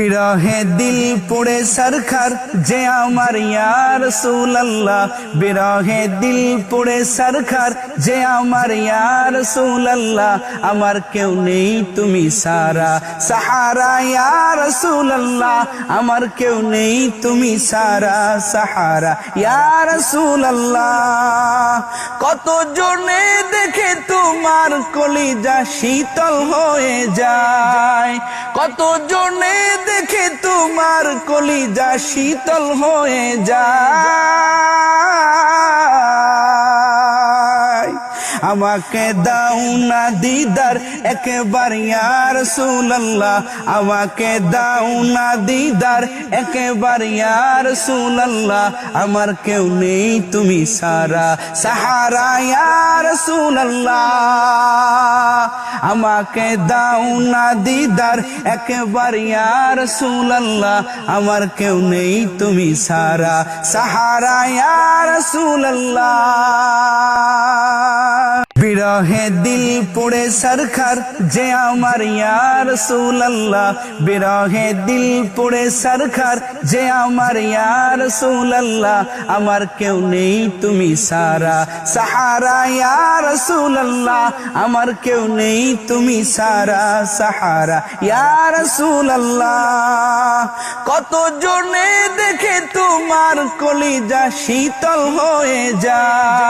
বিরহে দিল পড়ে সরকার যে আমার ইয়ার সুল্লাহ বিরহে দিল পড়ে সরকার যে আমার ইয়ার সুল্লাহ আমার কেউ নেই তুমি সারা। সাহারা ইয়ার সুল্লাহ আমার কেউ নেই তুমি সারা। সাহারা ইয়ার সুল্লাহ কত জনে দেখে তোমার কলিজা শীতল হয়ে যায়। কত জনে দেখে তোমার কলিজা শীতল হয়ে যায়? আমাকে দাও না দিদার, একেবার ইয়ার সুল্লাহ আমাকে দাও না দিদার, একেবার ইয়ার সুল্লাহ আমার কেউ নেই তুমি সারা। সাহারা ইয়ার সুল্লাহ আমাকে দাও না দিদার, একবার ইয়ার সুল্লাহ আমার কেউ নেই তুমি সারা। সাহারা ইয়ার সুল্লাহ বিরহে দিল পড়ে সরকার যে আমার ইয়ার সুল্লাহ বিরহে দিল পড়ে সরকার যে আমার ইয়ার সুল্লাহ আমার কেউ নেই তুমি সারা। সাহারা ইয়ার সুল্লাহ আমার কেউ নেই তুমি সারা। সাহারা ইয়ার সুল্লাহ কত জনে দেখে তোমার কলিজা শীতল হয়ে যায়।